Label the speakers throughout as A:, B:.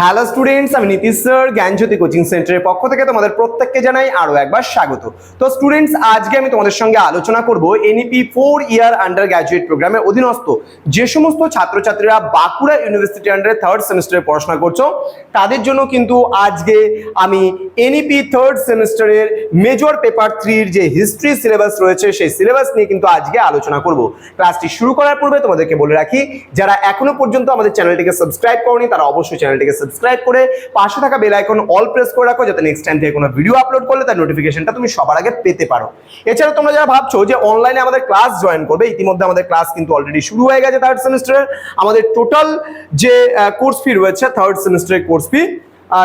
A: Hello students আমি Nitish sir জ্ঞানজ্যোতি coaching সেন্টারের পক্ষ থেকে তোমাদের প্রত্যেককে জানাই আরও একবার স্বাগত। তো স্টুডেন্টস আজকে আমি তোমাদের সঙ্গে আলোচনা করব NEP four year undergraduate প্রোগ্রামের অধীনস্থ যে সমস্ত ছাত্রছাত্রীরা বাঁকুড়া ইউনিভার্সিটি আন্ডারে থার্ড সেমিস্টারে পড়াশোনা করছ, তাদের জন্য কিন্তু আজকে আমি এনইপি থার্ড সেমিস্টারের মেজর পেপার থ্রির যে হিস্ট্রি সিলেবাস রয়েছে, সেই সিলেবাস নিয়ে কিন্তু আজকে আলোচনা করব। ক্লাসটি শুরু করার পূর্বে তোমাদেরকে বলে রাখি, যারা এখনও পর্যন্ত আমাদের চ্যানেলটিকে সাবস্ক্রাইব করনি, তারা অবশ্যই চ্যানেলটিকে সাবস্ক্রাইব করে পাশে থাকা বেল আইকন অল প্রেস করে রাখো, যাতে নেক্সট টাইম থেকে কোনো ভিডিও আপলোড করলে তার নোটিফিকেশনটা তুমি সবার আগে পেতে পারো। এছাড়া তোমরা যারা ভাবছ যে অনলাইনে আমাদের ক্লাস জয়েন করবে, ইতিমধ্যে আমাদের ক্লাস কিন্তু অলরেডি শুরু হয়ে গেছে থার্ড সেমিস্টারের আমাদের টোটাল যে কোর্স ফি রয়েছে থার্ড সেমিস্টারের কোর্স ফি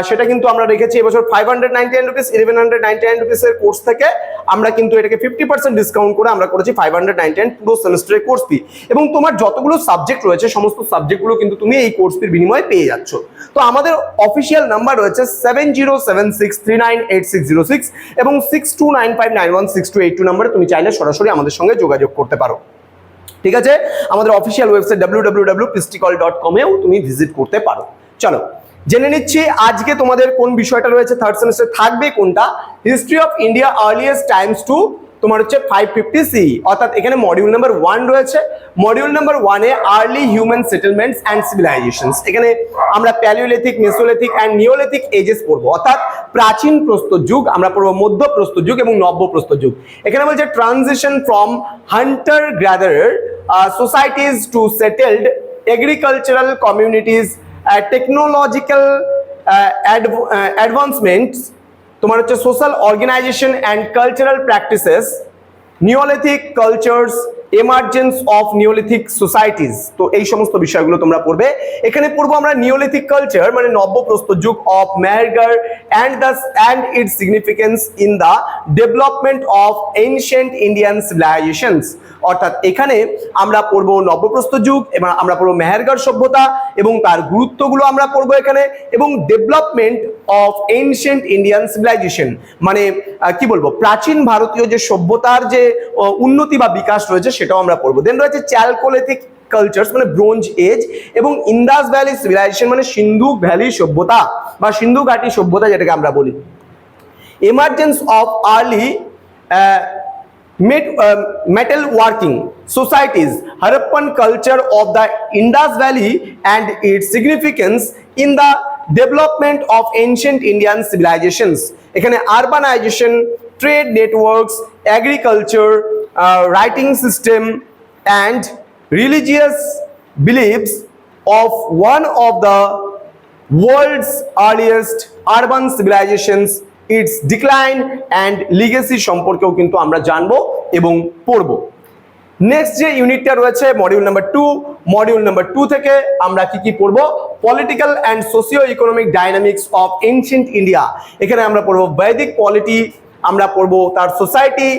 A: সেটা কিন্তু আমরা রেখেছি এবছর five hundred ninety nine rupees eleven hundred ninety nine রুপিসের course থেকে। আমরা কিন্তু এটাকে ফিফটি পার্সেন্ট ডিসকাউন্ট করে আমরা করেছি ফাইভ হান্ড্রেড নাইনটি নাইন পুরো সেমিস্টারের কোর্স ফি এবং তোমার যতগুলো সাবজেক্ট রয়েছে, সমস্ত সাবজেক্টগুলো কিন্তু তুমি এই কোর্স ফির বিনিময়ে পেয়ে যাচ্ছ। তো আমাদের অফিসিয়াল নাম্বার রয়েছে seven zero seven six three nine eight six zero six এবং six two nine five nine one six two eight two নাম্বারে তুমি চাইলে সরাসরি আমাদের সঙ্গে যোগাযোগ করতে পারো। ঠিক আছে? আমাদের official website W W W পিস্টিকল dot কমেও তুমি ভিজিট করতে পারো। চলো জেনে নিচ্ছি আজকে তোমাদের কোন বিষয়টা রয়েছে থার্ড সেমিস্টার থাকবে কোনটা? History of India earliest times to তোমার হচ্ছে ফাইভ ফিফটি সি অর্থাৎ এখানে মডিউল নাম্বার ওয়ান রয়েছে। মডিউল নাম্বার ওয়ানে early human settlements and civilisations এখানে আমরা palaeolithic mesolithic and neolithic ages পড়ব। অর্থাৎ প্রাচীন প্রস্তর যুগ, আমরা পড়ব মধ্য প্রস্তর যুগ এবং নব্য প্রস্তর যুগ। এখানে বলছে transition from hunter gatherer societies to settled agricultural communities technological advancement তোমার হচ্ছে social organisation and cultural practices neolithic cultures emergence of neolithic societies তো এই সমস্ত বিষয়গুলো তোমরা পড়বে। এখানে পড়ব আমরা নিওলিথিক কালচার মানে নব্যপ্রস্তর যুগ of Mehrgarh and the and its significance in the development of ancient Indian civilisations অর্থাৎ এখানে আমরা পড়ব নব্যপ্রস্তর যুগ এবং আমরা পড়ব মেহেরগড় সভ্যতা এবং তার গুরুত্বগুলো আমরা পড়ব এখানে এবং development of ancient Indian civilisation মানে কি বলব? প্রাচীন ভারতীয় যে সভ্যতার যে উন্নতি বা বিকাশ রয়েছে সেটাও আমরা পড়ব। দেন রয়েছে চ্যালকোলেথিক কালচার মানে ব্রোঞ্জ এজ এবং ইন্দাস ভ্যালি সিভিলাইজেশন মানে সিন্ধু ভ্যালি সভ্যতা বা সিন্ধু ঘাটি সভ্যতা যেটাকে আমরা বলি। Emergence of early metal working societies Harappan culture of the Indus valley and its significance in the development of ancient Indian civilisations এখানে urbanisation trade networks agriculture writing system and religious beliefs of one of the world's earliest urban civilizations, its decline and legacy সম্পর্কেও কিন্তু আমরা জানব এবং পড়ব। Next যে ইউনিটটা রয়েছে module number two module number two থেকে আমরা কি কি পড়ব? Political and socio economic dynamics of ancient India এখানে আমরা পড়ব বৈদিক পলিটি আমরা পড়ব তার সোসাইটি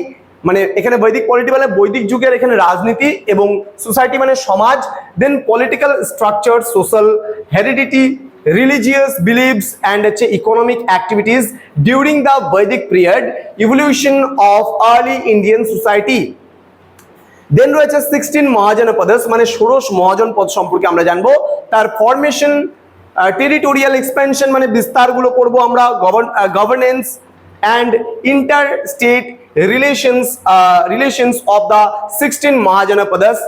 A: মানে এখানে বৈদিক পলিটি মানে বৈদিক যুগের এখানে রাজনীতি এবং সোসাইটি মানে সমাজ then political structure social heredity religious beliefs and হচ্ছে economic activities during the Vedic period evolution of early Indian society then রয়েছে সিক্সটিন মহাজনপদস মানে ষোড়শ মহাজনপদ সম্পর্কে আমরা জানব। তার ফরমেশন টেরিটোরিয়াল এক্সপেনশন মানে বিস্তারগুলো পড়ব আমরা governance and inter state relations relations of the sixteen Mahajanapadas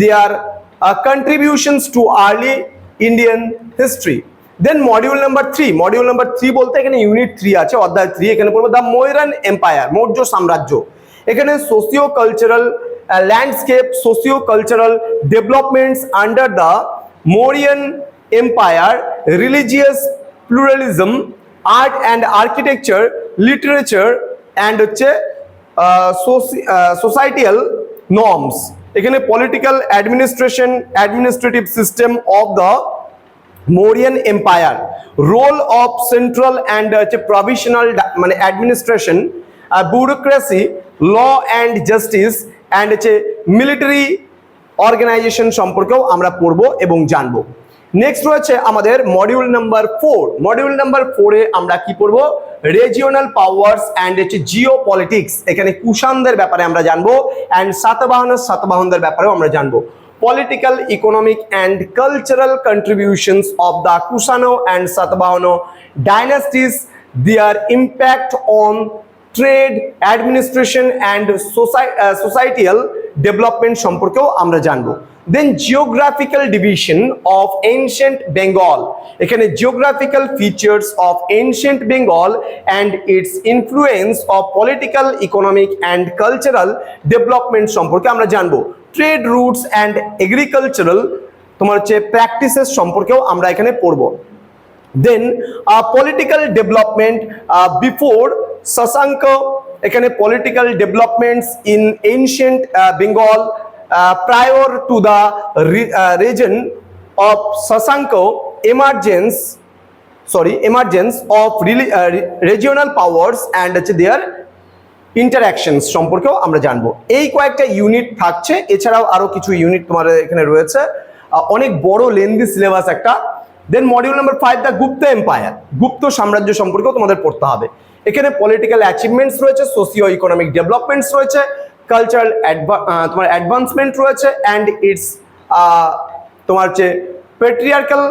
A: their contributions to early Indian history then module number three module number three বলতে এখানে ইউনিট থ্রি আছে, অধ্যায় থ্রি এখানে পড়ব দ্য ময়রান এম্পায়ার মৌর্য সাম্রাজ্য। এখানে socio cultural landscape socio cultural developments under the Mauryan empire religious pluralism art and architecture literature and হচ্ছে societal norms এখানে political administration administrative system of the Mauryan empire role of central and হচ্ছে provisional মানে administration bureaucracy law and justice and হচ্ছে military organisation সম্পর্কেও আমরা পড়ব এবং জানব। নেক্সট রয়েছে আমাদের module number four module number ফোরে আমরা কি করব রেজিওনাল পাওয়ার্স অ্যান্ড হচ্ছে জিও পলিটিক্স এখানে কুষানদের ব্যাপারে আমরা জানব অ্যান্ড সাতবাহন সাতবাহনদের ব্যাপারেও আমরা জানব। Political economic and cultural contributions of the Kushana and Satavahana dynasties their impact on trade administration and soci societal development সম্পর্কেও আমরা জানব। Then geographical division of ancient Bengal এখানে geographical features of ancient Bengal and its influence of political economic and cultural development সম্পর্কে আমরা জানব। Trade roots and agricultural তোমার হচ্ছে practices সম্পর্কেও আমরা এখানে পড়ব। Then political development before Shashanka, এখানে political developments in ancient Bengal prior to the reason of Shashanka emergence sorry emergence of regional powers and হচ্ছে দেয়ার ইন্টারাকশনস সম্পর্কেও আমরা জানব। এই কয়েকটা ইউনিট থাকছে, এছাড়াও আরও কিছু ইউনিট তোমার এখানে রয়েছে। অনেক বড় লেন্দি সিলেবাস একটা। Then module number five the Gupta empire Gupta সাম্রাজ্য সম্পর্কেও তোমাদের পড়তে হবে। এখানে পলিটিক্যাল অ্যাচিভমেন্টস রয়েছে সোসিও ইকোনমিক ডেভেলপমেন্টস রয়েছে কালচারাল তোমার অ্যাডভান্সমেন্ট রয়েছে অ্যান্ড ইটস তোমার হচ্ছে patriarchal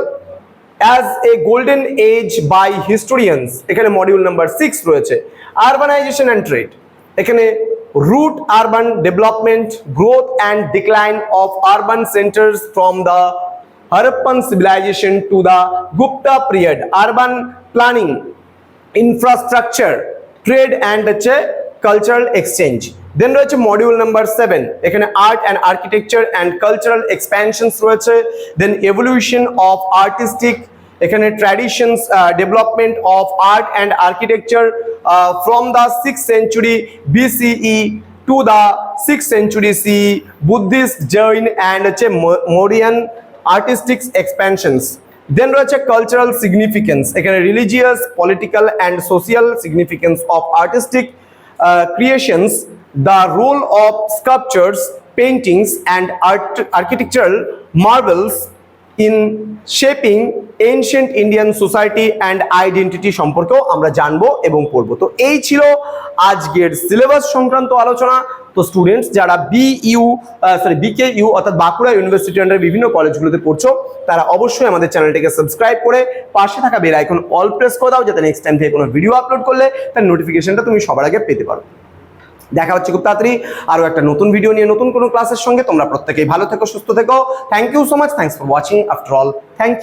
A: as a golden age by historians এখানে মডিউল নাম্বার সিক্স রয়েছে আরবানাইজেশন অ্যান্ড ট্রেড এখানে route urban development growth and decline of urban centres from the Harappan civilisation to the Gupta period urban planning infrastructure trade and হচ্ছে cultural exchange then রয়েছে module number seven এখানে art and architecture and cultural expansions রয়েছে। Then evolution of artistic এখানে traditions development of art and architecture from the six century BCE to the six century C Buddhist Jain and হচ্ছে মোরিয়ান artistic expansions then রয়েছে cultural significance এখানে religious political and social significance of artistic creations the role of sculptures paintings and architectural marbles in shaping ancient Indian society and identity সম্পর্কেও আমরা জানব এবং পড়ব। তো এই ছিল আজকের সিলেবাস সংক্রান্ত আলোচনা। তো স্টুডেন্টস যারা B U sorry BK U অর্থাৎ বাঁকুড়া ইউনিভার্সিটি আন্ডার বিভিন্ন কলেজগুলোতে পড়ছো, তারা অবশ্যই আমাদের চ্যানেলটিকে সাবস্ক্রাইব করে পাশে থাকা বেল আইকন অল প্রেস করে দাও, যাতে নেক্সট টাইম থেকে কোনো ভিডিও আপলোড করলে তার নোটিফিকেশনটা তুমি সবার আগে পেতে পারো। দেখা হচ্ছে খুব তাড়াতাড়ি আরও একটা নতুন ভিডিও নিয়ে নতুন কোনো ক্লাসের সঙ্গে। তোমরা প্রত্যেকেই ভালো থেকো, সুস্থ থেকো। Thank you so much thanks for watching after all thank you